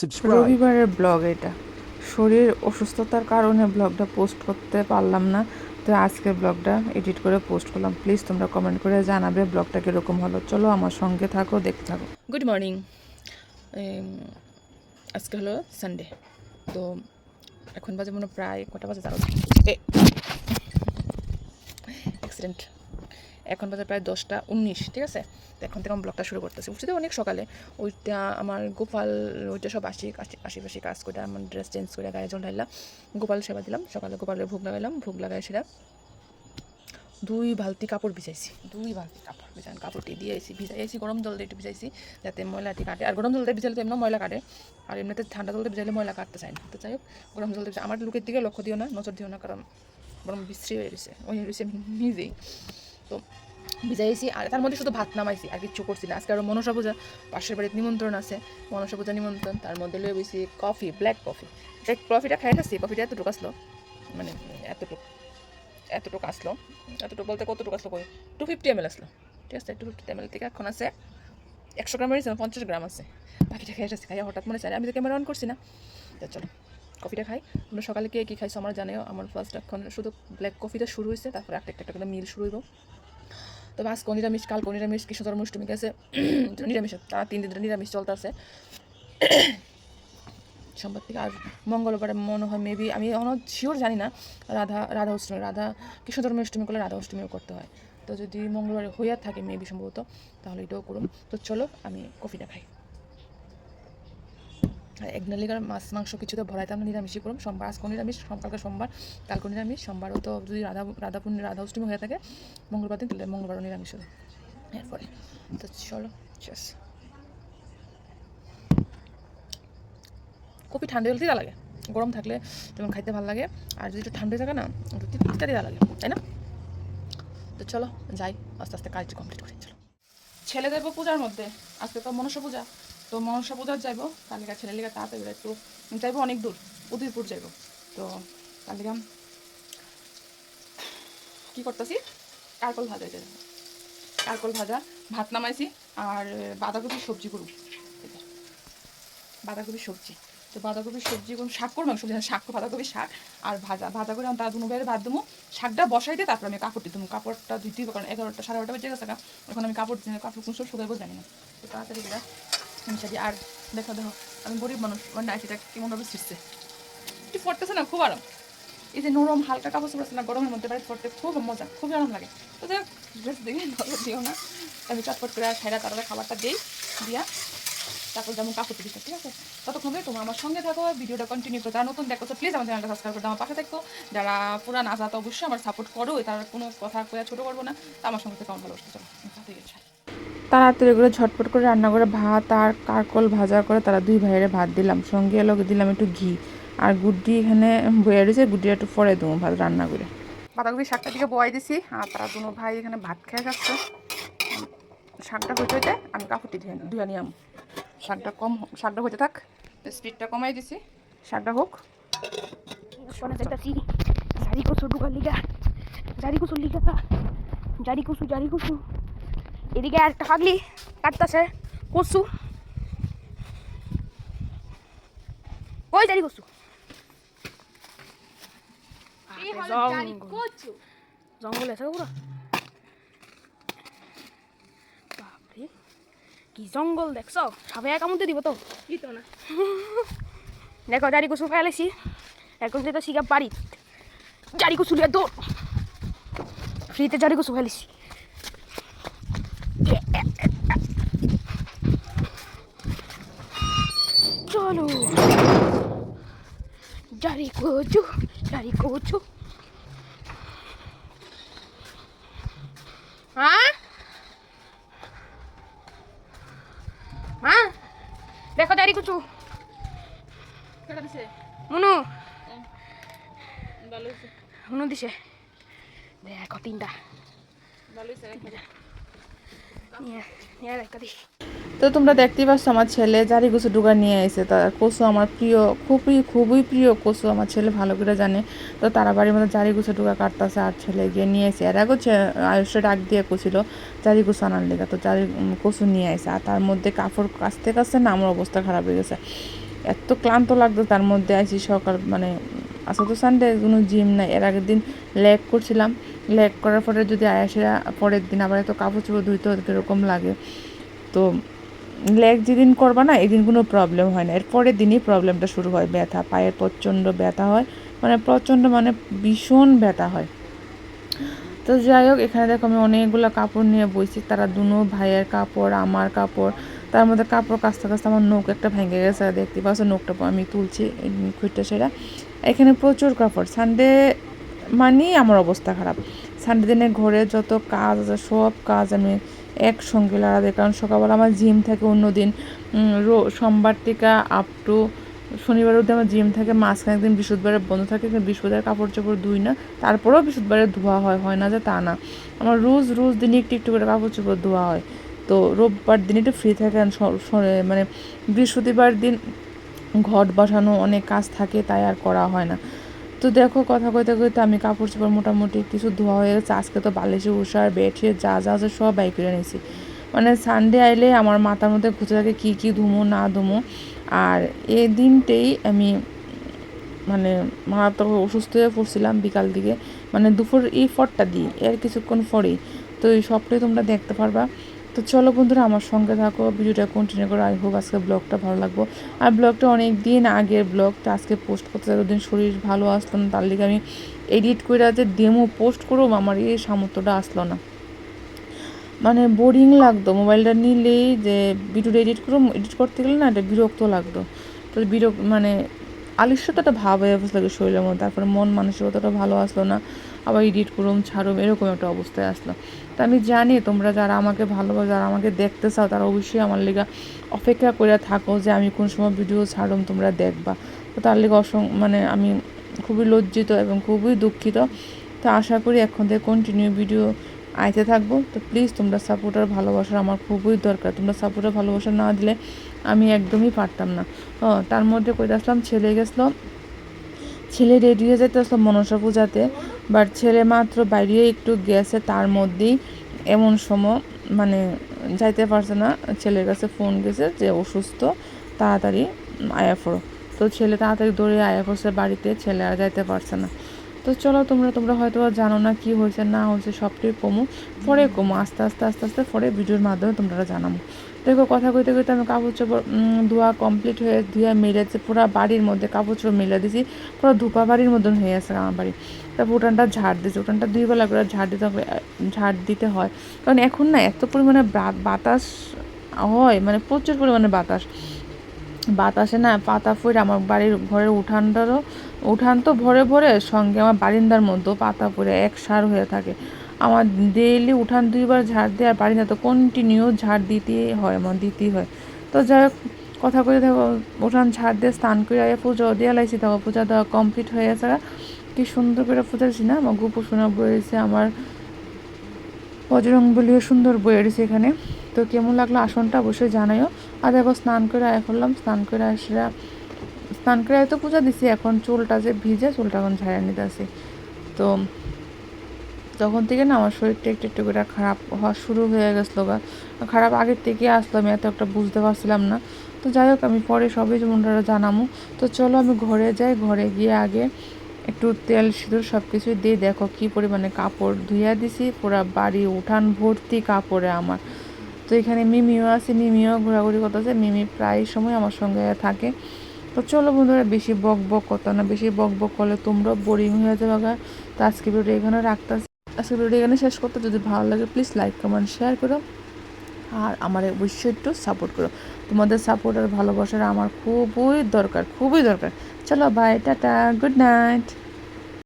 রবিবারের ব্লগ এটা। শরীর অসুস্থতার কারণে ব্লগটা পোস্ট করতে পারলাম না। তো আজকে ব্লগটা এডিট করে পোস্ট করলাম। প্লিজ তোমরা কমেন্ট করে জানাবে ব্লগটা কীরকম হলো। চলো আমার সঙ্গে থাকো দেখতে থাকো। গুড মর্নিং আজকে হলো সানডে তো এখন বাজে মনে প্রায় কটা বাজে? তারও অ্যাক্সিডেন্ট এখন বাজে প্রায় দশটা উনিশ, ঠিক আছে? এখন থেকে আমি ব্লগটা শুরু করতেছি। উঠছি অনেক সকালে। ওইটা আমার গোপাল, ওইটা সব আসি আশেপাশে কাজ করে, আমার ড্রেস চেঞ্জ করে গায়ে জল ঢাইলাম গোপাল সেবা দিলাম, সকালে গোপালের ভোগ লাগাইলাম ভোগ লাগাই সেটা দুই বালতি কাপড় ভিজাইছি, দুই বালতি কাপড় ভিজান কাপড়টি দিয়ে দিয়েছি, ভিজাইছি, গরম জল দিয়ে একটু ভিজাইছি, যাতে ময়লাটি কাটে। আর গরম জল দিয়ে ভিজাইলে তো এমনি ময়লা কাটে, আর এমনিতে ঠান্ডা জল দিয়ে ভিজাইলে ময়লা কাটতে চায় না। তো যাই হোক, গরম জল দিয়ে ভিজা- আমার লোকের দিকে লক্ষ্য দিও না, নজর দিও না, কারণ গরম বিশ্রী হয়ে রয়েছে ওই রয়েছে আমি নিজেই। তো ভিজাইছি, আর তার মধ্যে শুধু ভাত নামাইছি, আর কিচ্ছু করছি না। আজকে আরও মনসা পূজা, পাশের বাড়িতে নিমন্ত্রণ আছে। মনসা পূজা নিমন্ত্রণ, তার মধ্যে লয়ে বেশি কফি ব্ল্যাক কফি ব্ল্যাক কফিটা খাই আসছি কফিটা এতটুকু আসলো মানে এতটুকু এতটুকু আসলো। এতটুকু বলতে কতটুকু আসলো কই? টু ফিফটি এম এল আসলো। ঠিক আছে টু ফিফটি এম এল থেকে এখন আছে একশো গ্রামের পঞ্চাশ গ্রাম আছে। বাকিটা এসেছি খাই হঠাৎ মনে চাই আমি তো ক্যামেরা অন করছি না। তো চলো, কফিটা খাই। আমরা সকালে কে কী খাইছো আমার জানেও। আমার ফার্স্ট এখন শুধু ব্ল্যাক কফিটা শুরু হয়েছে, তারপরে একটা একটা করে মিল শুরু হইব। তো আজকে নিরামিষ কাল নিরামিষ কৃষ্ণ জন্মাষ্টমী গেছে নিরামিষ, তারা তিন দিন ধরে নিরামিষ চলতেছে। সম্পদ থেকে আর মঙ্গলবারে মনে হয় মেবি আমি এখনও শিওর জানি না, রাধা রাধা অষ্টমী, রাধা কৃষ্ণ জন্মাষ্টমী করলে রাধা অষ্টমীও করতে হয়। তো যদি মঙ্গলবারে হইয়া থাকে মেবি সম্ভবত, তাহলে এটাও করুন। তো চলো, আমি কফিটা খাই। আর এক নালিকার মাছ, মাংস কিছুতে ভরাইতাম না নিরামিষই করুন সোমবার আজকে নিরামিষ কালকে সোমবার কালকে নিরামিষ, সোমবারও তো যদি রাধা রাধা রাধা অষ্টমী হয়ে থাকে, মঙ্গলবার দিন, তাহলে মঙ্গলবারও নিরামিষ হবে। এরপরে, তো চলো, শেষ। কফি ঠান্ডা হলে তিতা লাগে। গরম থাকলে যেমন খাইতে ভালো লাগে, আর যদি একটু ঠান্ডা থাকে না, একটু তিতা তিতা লাগে, তাই না? তো চলো, যাই, আস্তে আস্তে কাজটা কমপ্লিট করি, চলো। ছেলে যাইবো পূজার মধ্যে, আজকে তো মনসা পূজা। তো মনসা পূজার যাইবো লিগা ছেলে লিগা তাড়াতাড়ি একটু যাইবো অনেক দূর উদয়পুর যাইবো। তো লিগা কী করতেছি? কারকল ভাজা যাবে কারকল ভাজা, ভাত নামাইছি আর বাঁধাকপির সবজি করুন বাঁধাকপির সবজি। তো বাঁধাকপির সবজি কোন শাক করব সবজি শাক বাঁধাকপি শাক আর ভাজা। ভাজা করে আমি তার দুনো বাইরে ভাত দেবো শাকটা বসাই দিয়ে তারপর আমি কাপড়টি দেবো কাপড়টা হবে, কারণ এগারোটা, সাড়ে বারোটা বেজে গেছে এখন আমি কাপড় কাপড় সব শুকাইবো জানি না। তো তাড়াতাড়ি করে আর দেখো দেখো আমি গরিব মানুষ আমার নাইটিটা কেমনভাবে ছিটছে একটু পড়তেছে না খুব আরাম। এই যে নরম হালকা কাপড় চোপড় আছে না গরমের মধ্যে বাড়িতে পড়তে খুব মজা খুবই আরাম লাগে। তো দেখ ড্রেস নজর দিও না। আমি চটপট করে খাইরা তারপরে খাবারটা দিই দিয়া তারপর যেমন কাপড় দিতে ঠিক আছে? ততক্ষণ ধরে তোমরা আমার সঙ্গে থাকো ভিডিওটা কন্টিনিউ করো যারা নতুন দেখো প্লিজ আমার চ্যানেলটা সাবস্ক্রাইব করে আমার পাশে থাকো। যারা পুরান আজাত অবশ্যই আমার সাপোর্ট করো তারা কোনো কথা কয়া ছোটো করব না। তা আমার সঙ্গে থেকে আমার ভালোবাসতে চলো গিয়ে ছাড়ি। তাড়াতাড়ি করে ঝটপট করে রান্না করে ভাত আর কারকল ভাজা করে তারা দুই ভাইয়ের ভাত দিলাম। সঙ্গে এলো দিলাম একটু ঘি। আর গুড্ডি এখানে বয়ে রয়েছে গুড্ডি একটু পরে দেবো ভাত রান্না করে। বাঁধাকপি শাকটা দিকে বয়াই দিছি। আর তারা দুনো ভাই এখানে ভাত খেয়ে যাচ্ছে। শাকটা হইতে হইতে আমি কাপড়টি ধুয়ে ধুয়ে নিয়াম শাকটা কম শাকটা হইতে থাক। স্পিডটা কমাই দিছি। শাকটা হোক। জারি কসু ঢুকার লিগা জারি কসু লিগা। জারি কসু জারি কসু এদিকে একটা পাগলি কাটতাছে কসু ওই জারি কসু জঙ্গল। আছে পুরো বাপরে কি জঙ্গল দেখছ? সাপে একা মধ্যে দিব তো। না। দেখো জারি কসু ফেলেছি এখন যেটা শিখা বাড়ি। জারি কসু লিয়ে দৌড় ফ্রিতে জারি কসু ফেলেছি চলো জারি কচু জারি কচু হ্যাঁ হ্যাঁ দেখো জারি কচু মনু। মনু দিছে। দেখো তিনটা নিয়ে নিয়ে দেখা দিই। তো তোমরা দেখতেই পাচ্ছ আমার ছেলে জারি কচু ডুগা নিয়ে এসে, তা কচু আমার প্রিয়, খুবই খুবই প্রিয় কচু আমার ছেলে, ভালো করে জানে। তো তারা বাড়ির মধ্যে জারি কচু ডুগা কাটতেছে আর ছেলে গিয়ে নিয়ে এসে, এর আগেও আয়ুষে ডাক দিয়ে কছিল জারি কচু আনার লেগে। তো জারি কচু নিয়ে এসে, আর তার মধ্যে কাপড় কাচতে কাচতে না আমার অবস্থা খারাপ হয়ে গেছে। এত ক্লান্ত লাগতো তার মধ্যে, আইসি সকাল মানে আসলে তো সানডে কোনো জিম নাই, এর আগের দিন লেগ করছিলাম। লেগ করার পরে যদি আয়াসেরা পরের দিন আবার এত কাপড় চোপড় ধুইতে কীরকম লাগে। তো লেগ যেদিন করবা না, এদিন কোনো প্রবলেম হয় না। এরপরের দিনই প্রবলেমটা শুরু হয়, ব্যথা। পায়ের প্রচণ্ড ব্যথা হয় মানে প্রচণ্ড মানে ভীষণ ব্যথা হয়। তো যাই হোক, এখানে দেখো আমি অনেকগুলো কাপড় নিয়ে বইছি। তারা দুনো ভাইয়ের কাপড়, আমার কাপড়। তার মধ্যে কাপড় কাচতে কাচতে আমার নখ একটা ভেঙে গেছে দেখতে পাচ্ছ নখটা আমি তুলছি খুঁটটা সেটা এখানে প্রচুর কাপড়। সানডে মানেই আমার অবস্থা খারাপ। সানডে দিনে ঘরে যত কাজ আছে, সব কাজ আমি একসঙ্গে লাগাতে কারণ সকালবেলা আমার জিম থাকে অন্য দিন সোমবার থেকে আপ টু শনিবার অবধি আমার জিম থাকে মাঝখানে একদিন বৃহস্পতিবারে বন্ধ থাকে, কিন্তু বৃহস্পতিবার কাপড় চোপড় ধুই না, তারপরেও বৃহস্পতিবারে ধোয়া হয় হয় না যে তা না। আমার রোজ রোজ দিন একটু একটু করে কাপড় চোপড় ধোয়া হয়। তো রোববার দিন একটু ফ্রি থাকে মানে বৃহস্পতিবার দিন ঘট বসানো অনেক কাজ থাকে, তাই আর করা হয় না। তো দেখো, কথা কইতে কইতে আমি কাপড় চোপড় মোটামুটি কিছু ধোয়া হয়ে গেছে। আজকে তো বালিশে উষার বেডশিট যা যা আছে সব বাই করে নিয়েছি। মানে সানডে আইলে আমার মাথার মধ্যে ঘুরতে থাকে কী কী ধুমো, না ধুমো। আর এ দিনটেই আমি মানে মারাত্মক অসুস্থ হয়ে পড়ছিলাম বিকাল দিকে। মানে দুপুর এই ফটটা দিই, এর কিছুক্ষণ পরেই। তো এই সবটাই তোমরা দেখতে পারবা। তো চলো বন্ধুরা, আমার সঙ্গে থাকো, ভিডিওটা কন্টিনিউ করো। আই হোপ আজকে ব্লগটা ভালো লাগবো। আর ব্লগটা অনেক দিন আগের ব্লগ তো আজকে পোস্ট করতে এতদিন শরীর ভালো আসলো না, তার লিগে আমি এডিট করে যে ডেমো পোস্ট করব, আমার এই সামর্থ্যটা আসলো না। মানে বোরিং লাগতো মোবাইলটা নিলেই যে ভিডিওটা এডিট করো এডিট করতে গেলে না এটা বিরক্ত লাগতো। তো বিরক্ত মানে আলিস্যতাটা ভাব হয়ে লাগে শরীরের মধ্যে, তারপরে মন মানসিকতাটা ভালো আসলো না, আবার এডিট করুম, ছাড়ুম, এরকম একটা অবস্থায় আসলো। তো আমি জানি তোমরা যারা আমাকে ভালোবাসো, যারা আমাকে দেখতে চাও, তারা অবশ্যই আমার লেগা অপেক্ষা করে থাকো যে আমি কোন সময় ভিডিও ছাড়ুম, তোমরা দেখবা। তো তার লেগে অসং মানে আমি খুবই লজ্জিত এবং খুবই দুঃখিত। তো আশা করি এখন থেকে কন্টিনিউ ভিডিও আইতে থাকব। তো প্লিজ তোমরা সাপোর্টার ভালোবাসার আমার খুবই দরকার। তোমরা সাপোর্টার ভালোবাসা না দিলে আমি একদমই পারতাম না। তার মধ্যে কই আসলাম, ছেলে গেছিল ছেলে রেডি হয়ে যেতে আসলো মনসা পূজাতে বাট ছেলে মাত্র বাইরে একটু গেছে, তার মধ্যেই এমন সময় মানে যাইতে পারছে না, ছেলের কাছে ফোন গেছে যে অসুস্থ, তাড়াতাড়ি আয়া পড়ো। তো ছেলে তাড়াতাড়ি দৌড়ে আয়া পড়ছে বাড়িতে, ছেলে আর যাইতে পারছে না। তো চলো তোমরা তোমরা হয়তো জানো না কি হয়েছে, না হয়েছে, সবটাই কমো, পরে কমো, আস্তে আস্তে আস্তে আস্তে পরে ভিডিওর মাধ্যমে তোমরা জানাব দেখো, কথা কইতে কইতে আমি কাপড় চোপড় ধোয়া কমপ্লিট হয়ে ধুয়ে মেলেছে পুরো বাড়ির মধ্যে কাপড় চোপড় মেলে দিছি, পুরো ধুপা বাড়ির মতন হয়ে আছে আমার বাড়ি। তারপর উঠানটা ঝাড় দিয়েছে, উঠানটা দুই বেলা করে ঝাড় দিতে হবে ঝাড় দিতে হয়। কারণ এখন না এত পরিমাণে বাতাস হয় মানে প্রচুর পরিমাণে বাতাস। বাতাসে না পাতা ফুড়ে আমার বাড়ির ঘরের উঠানটারও, উঠান তো ভরে ভরে, সঙ্গে আমার বারিন্দার মধ্যেও পাতা পড়ে এক সার হয়ে থাকে। আমার ডেইলি উঠান দুইবার ঝাড় দেয় আর না, তো কন্টিনিউ ঝাড় দিতেই হয়, আমার দিতেই হয়। তো যাই হোক, কথা করে দেখো উঠান ঝাড় দিয়ে স্নান করে আগে পুজো দিয়ে লাইছি দেখো পূজা দেওয়া কমপ্লিট হয়ে গেছে কি সুন্দর করে পূজা দিছি না, আমার গুপু সোনা বয়েছে আমার বজরং বলিও সুন্দর বয়ে রয়েছে এখানে। তো কেমন লাগল আসনটা অবশ্যই জানাইও। আর দেখো, স্নান করে আয় করলাম, স্নান করে আসরা স্নান করে তো পূজা দিছি, এখন চুলটা যে ভিজে, চুলটা এখন ঝাড়া নিতে আসি। তো তখন থেকে না আমার শরীরটা একটু একটু করে খারাপ হওয়া শুরু হয়ে গেছিল গা খারাপ আগের থেকে আসলো, আমি এত একটা বুঝতে পারছিলাম না। তো যাই হোক, আমি পরে সবই যেমনটা জানামো। তো চলো আমি ঘরে যাই, ঘরে গিয়ে আগে একটু তেল সিঁদুর সব কিছুই দিয়ে দেখো কি পরিমাণে কাপড় ধুইয়া দিছি, পুরা বাড়ি উঠান ভর্তি কাপড়ে আমার। তো এখানে মিমিও আছে, মিমিও ঘোরাঘুরি করতেছে, মিমি প্রায় সময় আমার সঙ্গে থাকে। তো চলো বন্ধুরা, বেশি বক বক করতো না, বেশি বক বক করলে তোমরাও বোরিং হয়ে যাবে তো আজকে ভিডিও এখানে রাখতে আজকে ভিডিও এখানে শেষ করতে যদি ভালো লাগে প্লিজ লাইক কমেন্ট শেয়ার করো। আর আমার অবশ্যই একটু সাপোর্ট করো। তোমাদের সাপোর্ট আর ভালোবাসার আমার খুবই দরকার খুবই দরকার। চলো বাই টাটা গুড নাইট